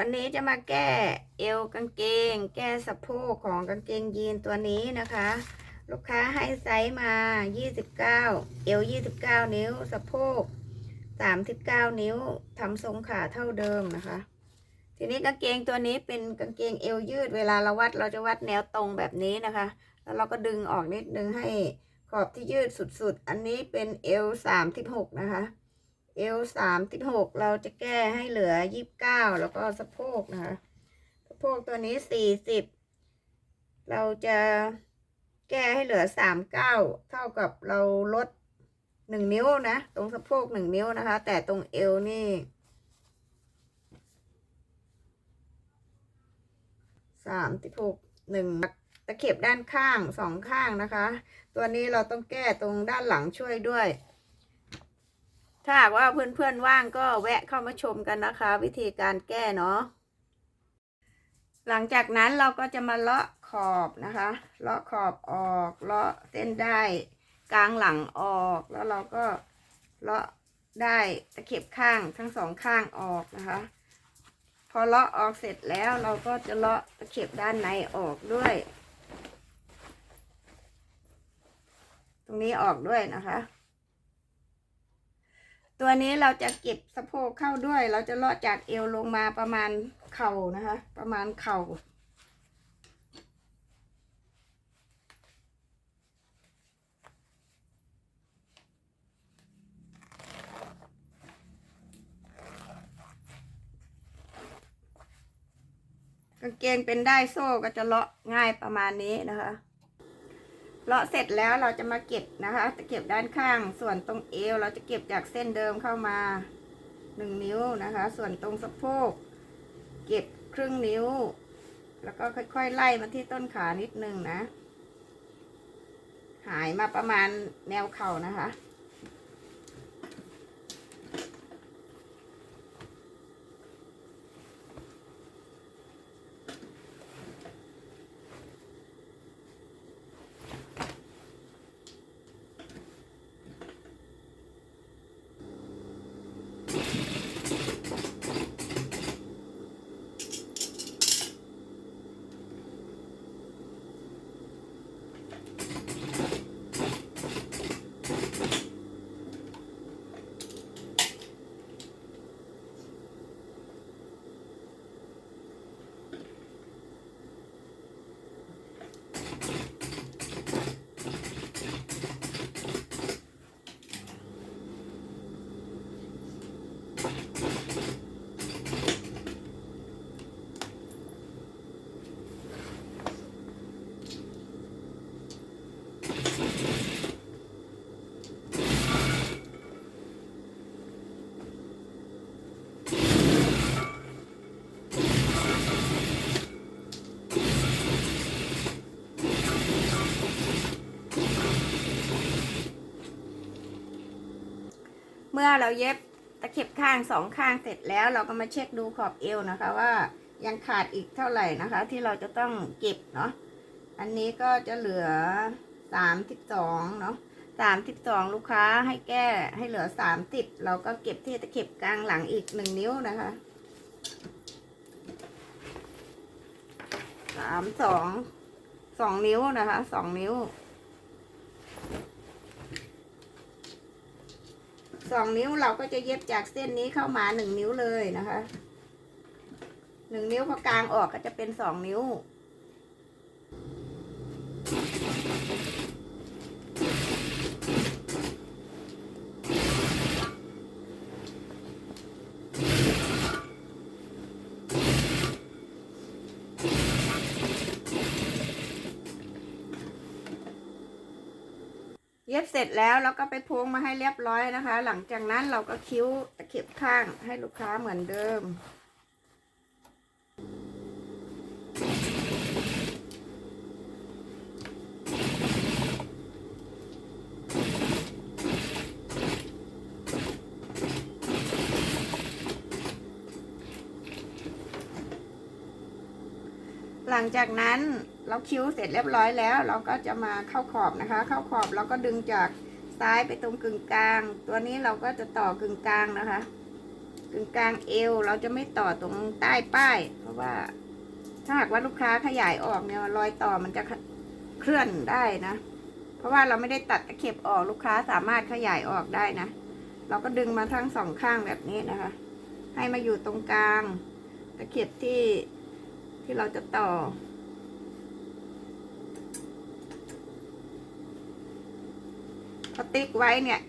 วันนี้จะมาแก้เอวกางเกง แก้สะโพกของกางเกงยีนตัวนี้นะคะ ลูกค้าให้ไซส์มา 29 เอว 29 นิ้ว สะโพก 39 นิ้วทำทรงขาเท่าเดิมนะคะ ทีนี้กางเกงตัวนี้เป็นกางเกงเอวยืดเวลาเราวัดเราจะวัดแนวตรงแบบนี้นะคะ แล้วเราก็ดึงออกนิดนึงให้ขอบที่ยืดสุดๆ อันนี้เป็นเอว 36 นะคะ เอวสามสิบหกเราจะแก้ให้เหลือยี่สิบเก้าแล้วก็สะโพกนะคะสะโพกตัวนี้สี่สิบเราจะแก้ให้เหลือสามเก้าเท่ากับเราลดหนึ่งนิ้วนะ ตรงสะโพกหนึ่งนิ้วนะคะ แต่ตรงเอวนี่สามสิบหกหนึ่งตะเข็บด้านข้างสองข้างนะคะ ตัวนี้เราต้องแก้ตรงด้านหลังช่วยด้วย ถ้าหากว่าเพื่อนๆว่างก็แวะเข้ามาชมกันนะคะ วิธีการแก้เนาะหลังจากนั้นเราก็จะมาเลาะขอบนะคะ เลาะขอบออกเลาะเส้นได้กลางหลังออกแล้วเราก็เลาะได้ตะเข็บข้างทั้งสองข้างออกนะคะ พอเลาะออกเสร็จแล้วเราก็จะเลาะตะเข็บด้านในออกด้วย ตรงนี้ออกด้วยนะคะ ตัวนี้เราจะเก็บสะโพกเข้าด้วย เราจะเลาะจากเอวลงมาประมาณเข่านะคะ ประมาณเข่า กางเกงเป็นได้โซ่ก็จะเลาะง่ายประมาณนี้นะคะ เลาะเสร็จแล้วเราจะมาเก็บนะคะ จะเก็บด้านข้าง ส่วนตรงเอวเราจะเก็บจากเส้นเดิมเข้ามาหนึ่งนิ้วนะคะ ส่วนตรงสะโพก เก็บครึ่งนิ้ว แล้วก็ค่อยๆไล่มาที่ต้นขานิดนึงนะ หายมาประมาณแนวเข่านะคะ เมื่อเราเย็บตะเข็บข้างสองข้างเสร็จแล้ว เราก็มาเช็คดูขอบเอวนะคะว่ายังขาดอีกเท่าไหร่นะคะ ที่เราจะต้องเก็บเนาะอันนี้ก็จะเหลือสามสิบสองเนาะสามสิบสองลูกค้าให้แก้ให้เหลือสามสิบเราก็เก็บที่ตะเข็บกลางหลังอีกหนึ่งนิ้วนะคะสามสองสองนิ้วนะคะสองนิ้ว สองนิ้วเราก็จะเย็บจากเส้นนี้เข้ามาหนึ่งนิ้วเลยนะคะหนึ่งนิ้วพอกลางออกก็จะเป็นสองนิ้ว เย็บเสร็จแล้วเราก็ไปพวงมาให้เรียบร้อยนะคะ หลังจากนั้นเราก็คิ้วตะเข็บข้างให้ลูกค้าเหมือนเดิม หลังจากนั้น เราคิ้วเสร็จเรียบร้อยแล้ว เราก็จะมาเข้าขอบนะคะ เข้าขอบเราก็ดึงจากซ้ายไปตรงกึ่งกลาง ตัวนี้เราก็จะต่อกึ่งกลางนะคะ กึ่งกลางเอวเราจะไม่ต่อตรงใต้ป้าย เพราะว่าถ้าหากว่าลูกค้าขยายออกเนี่ยรอยต่อมันจะเคลื่อนได้นะ เพราะว่าเราไม่ได้ตัดตะเข็บออกลูกค้าสามารถขยายออกได้นะ เราก็ดึงมาทั้งสองข้างแบบนี้นะคะ ให้มาอยู่ตรงกลาง ตะเข็บที่ที่เราจะต่อ พอติ๊กไว้เนี่ย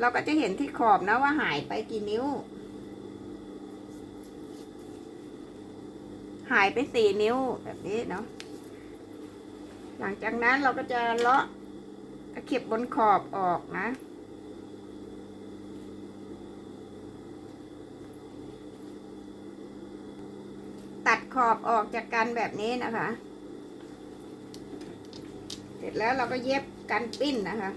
เราก็จะเห็นที่ขอบนะว่าหายไปกี่นิ้ว หายไปสี่นิ้วแบบนี้เนาะหลังจากนั้นเราก็จะเลาะตะเข็บบนขอบออกนะ ตัดขอบออกจากกันแบบนี้นะคะ เสร็จแล้วเราก็เย็บกันปิ้นนะคะ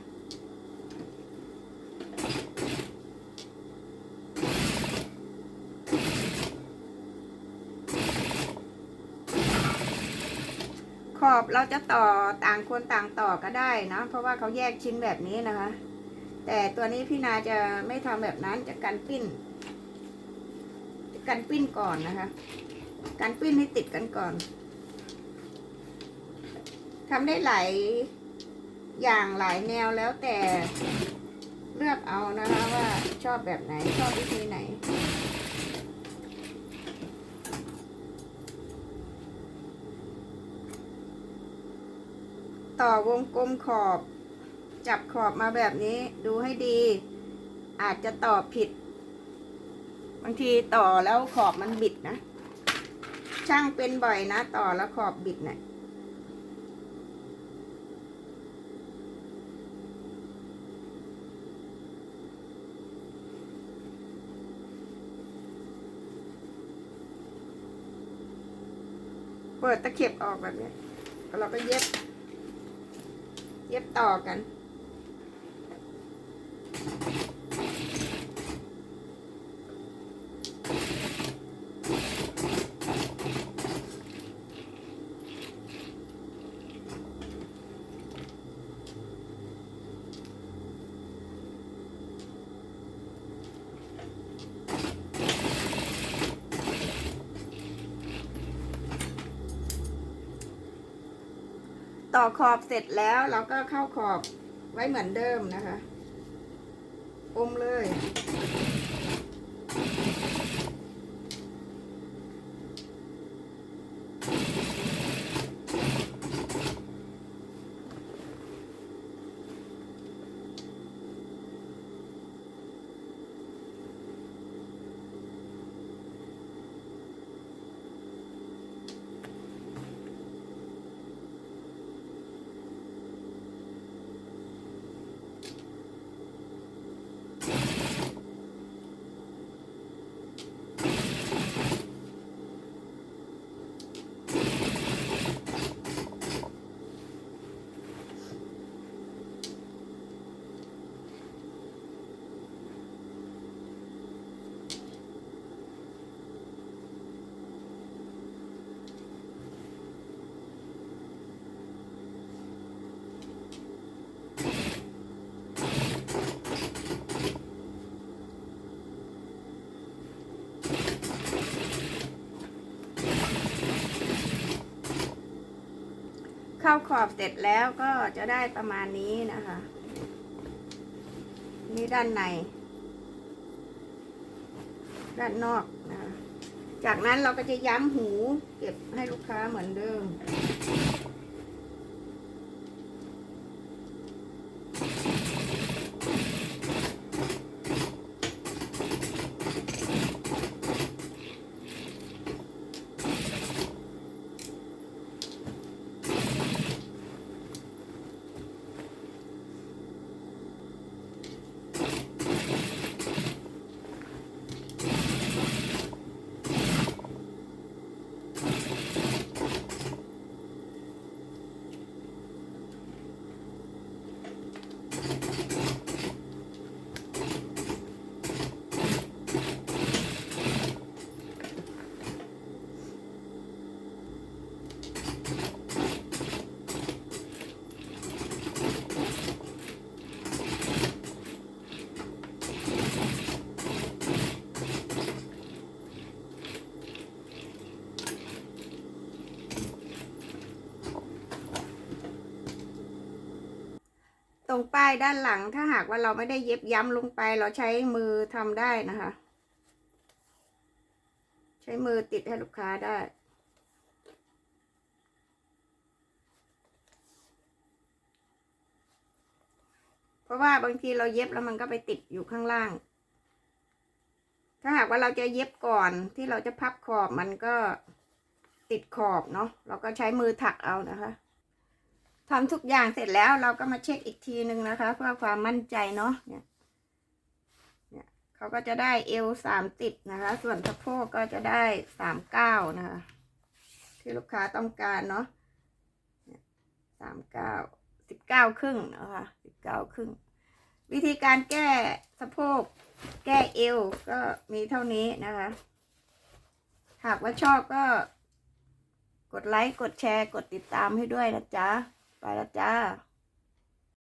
ขอบเราจะต่อต่างคนต่างต่อก็ได้นะเพราะว่าเขาแยกชิ้นแบบนี้นะคะ แต่ตัวนี้พี่นาจะไม่ทำแบบนั้นจะกันปิ้นจะกันปิ้นก่อนนะคะ กันปิ้นให้ติดกันก่อนทำได้หลายอย่างหลายแนวแล้วแต่เลือกเอานะคะว่าชอบแบบไหนชอบวิธีไหน ต่อวงกลมขอบ จับขอบมาแบบนี้ดูให้ดี อาจจะต่อผิด บางทีต่อแล้วขอบมันบิดนะ ช่างเป็นบ่อยนะ ต่อแล้วขอบบิดเนะี่ยเปิดตะเข็บออกแบบนี้แล้วเราก็เย็บ เย็บต่อกัน ต่อขอบเสร็จแล้วเราก็เข้าขอบไว้เหมือนเดิมนะคะ อมเลย เข้าขอบเสร็จแล้วก็จะได้ประมาณนี้นะคะ นี่ด้านใน ด้านนอกนะคะ จากนั้นเราก็จะย้ำหูเก็บให้ลูกค้าเหมือนเดิม ตรงป้ายด้านหลังถ้าหากว่าเราไม่ได้เย็บย้ำลงไปเราใช้มือทำได้นะคะ ใช้มือติดให้ลูกค้าได้เพราะว่าบางทีเราเย็บแล้วมันก็ไปติดอยู่ข้างล่าง ถ้าหากว่าเราจะเย็บก่อนที่เราจะพับขอบมันก็ติดขอบเนาะเราก็ใช้มือถักเอานะคะ ทำทุกอย่างเสร็จแล้วเราก็มาเช็คอีกทีหนึ่งนะคะ เพื่อความมั่นใจเนาะเนี่ยเนี่ยเขาก็จะได้เอวสามสิบนะคะ ส่วนสะโพกก็จะได้สามเก้านะคะ ที่ลูกค้าต้องการเนาะสามเก้าสิบเก้าครึ่งนะคะสิบเก้าครึ่ง วิธีการแก้สะโพก แก้เอวก็มีเท่านี้นะคะ หากว่าชอบก็กดไลค์ กดแชร์ กดติดตามให้ด้วยนะจ๊ะ ไปแล้วจ้า